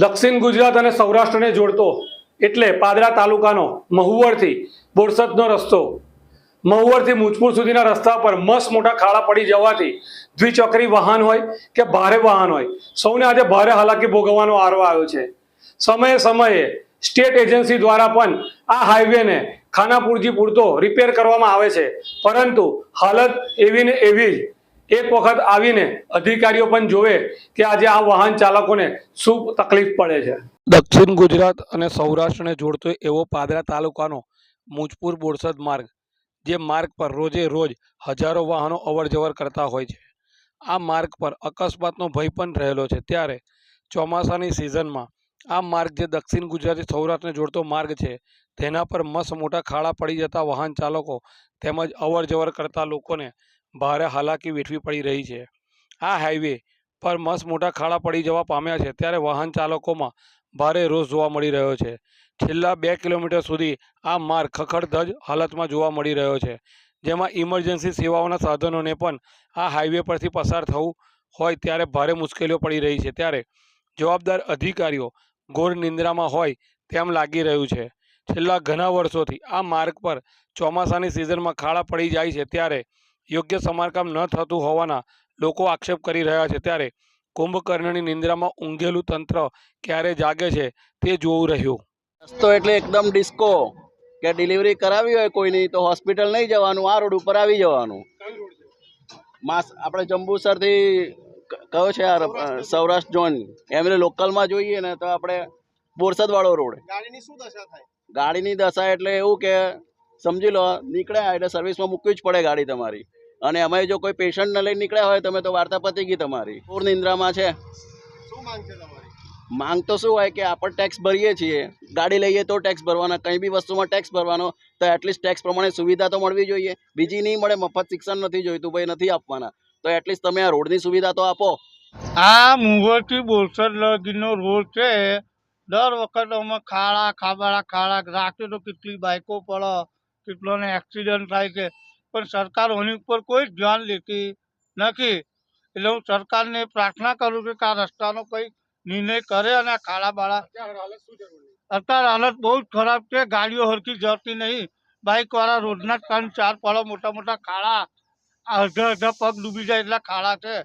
દક્ષિણ ગુજરાત અને સૌરાષ્ટ્રને જોડતો એટલે પાદરા તાલુકાનો મહુવરથી બોરસદનો રસ્તો. મહુવરથી મુજપુર સુધીના રસ્તા પર મસ્ત મોટા ખાડા પડી જવાથી દ્વિચક્રી વાહન હોય કે ભારે વાહન હોય, સૌને આજે ભારે હાલાકી ભોગવવાનો આરો આવ્યો છે. સમયે સમયે સ્ટેટ એજન્સી દ્વારા પણ આ હાઈવેને ખાનાપુરજી પૂરતો રિપેર કરવામાં આવે છે. પરંતુ હાલત એવી ને એવી જ એક વખત આવીને અધિકારીઓ પણ જોવે કે આજે આ વાહન ચાલકોને શું તકલીફ પડે છે. દક્ષિણ ગુજરાત અને સૌરાષ્ટ્રને જોડતો એવો પાદરા તાલુકાનો મુજપુર બોરસદ માર્ગ, જે માર્ગ પર રોજે રોજ હજારો વાહનો અવરજવર કરતા હોય છે. આ માર્ગ પર અકસ્માતનો ભય પણ રહેલો છે. ત્યારે ચોમાસાની સિઝનમાં આ માર્ગ જે દક્ષિણ ગુજરાતથી સૌરાષ્ટ્રને જોડતો માર્ગ છે, તેના પર મસ્ત મોટા ખાડા પડી જતા વાહન ચાલકો તેમજ અવરજવર કરતા લોકોને ભારે હાલાકી વેઠવી પડી રહી છે. આ હાઈવે પર મસ્ત મોટા ખાડા પડી જવા પામ્યા છે. ત્યારે વાહન ચાલકોમાં ભારે રોષ જોવા મળી રહ્યો છે. છેલ્લા બે કિલોમીટર સુધી આ માર્ગ ખખડધજ હાલતમાં જોવા મળી રહ્યો છે. જેમાં ઇમરજન્સી સેવાઓના સાધનોને પણ આ હાઈવે પરથી પસાર થવું હોય ત્યારે ભારે મુશ્કેલીઓ પડી રહી છે. ત્યારે જવાબદાર અધિકારીઓ ઘોર નિંદ્રામાં હોય તેમ લાગી રહ્યું છે. છેલ્લા ઘણા વર્ષોથી આ માર્ગ પર ચોમાસાની સિઝનમાં ખાડા પડી જાય છે. ત્યારે યોગ્ય સમારકામ ન થતું હોવાના લોકો આક્ષેપ કરી રહ્યા છે. ત્યારે કુંભકર્ણની નિંદ્રામાં ઊંઘેલું તંત્ર ક્યારે જાગે છે તે જોવું રહ્યું. રસ્તો એટલે એકદમ ડિસ્કો કે ડિલિવરી કરાવી હોય કોઈની તો હોસ્પિટલ નહીં જવાનું આ રોડ ઉપર આવી જવાનું. માસ આપણે જંબુસરથી કયો છે આ સૌરાષ્ટ્ર ઝોન એમને લોકલમાં જોઈએ ને તો આપણે બોરસદવાળો રોડ. ગાડીની શું દશા થાય? ગાડીની દશા એટલે એવું કે સમજી લો નીકળ્યા એટલે સર્વિસમાં મૂકવી જ પડે ગાડી તમારી. અને અમે જો કોઈ પેશન્ટને લઈને નીકળ્યા હોય તમે તો વાર્તા પતી ગઈ તમારી. પૂર નિંદ્રામાં છે. શું માંગ છે તમારી? માંગ તો શું હોય કે આપણે ટેક્સ ભરીએ છીએ. ગાડી લઈએ તો ટેક્સ ભરવાના કંઈ બી વસ્તુમાં ટેક્સ ભરવાનો તો એટલીસ્ટ ટેક્સ પ્રમાણે સુવિધા તો મળવી જોઈએ. બીજી નહીં મળે મફત શિક્ષણ નથી જોઈતું ભાઈ નથી આપવાના. તો એટલીસ્ટ તમે આ રોડની સુવિધા તો આપો. આ મુંગોથી બોરસદ લગીનો રોડ છે. દર વખત અમે ખાડા ખાબાડા ખાડા રાખ્યો તો કેટલી બાઇકો પડે. કેટલોને એક્સિડન્ટ થાય છે. પણ સરકાર એની ઉપર કોઈ જ ધ્યાન લેતી નથી. એટલે હું સરકારને પ્રાર્થના કરું છું કે આ રસ્તાનો કંઈ નિર્ણય કરે અને આ ખાડા બાળા અત્યારે હાલત બહુ જ ખરાબ છે. ગાડીઓ હરખી જતી નહીં. બાઇકવાળા રોડના ત્રણ ચાર પડો મોટા મોટા ખાડા અડધા અડધા પગ ડૂબી જાય એટલા ખાડા છે.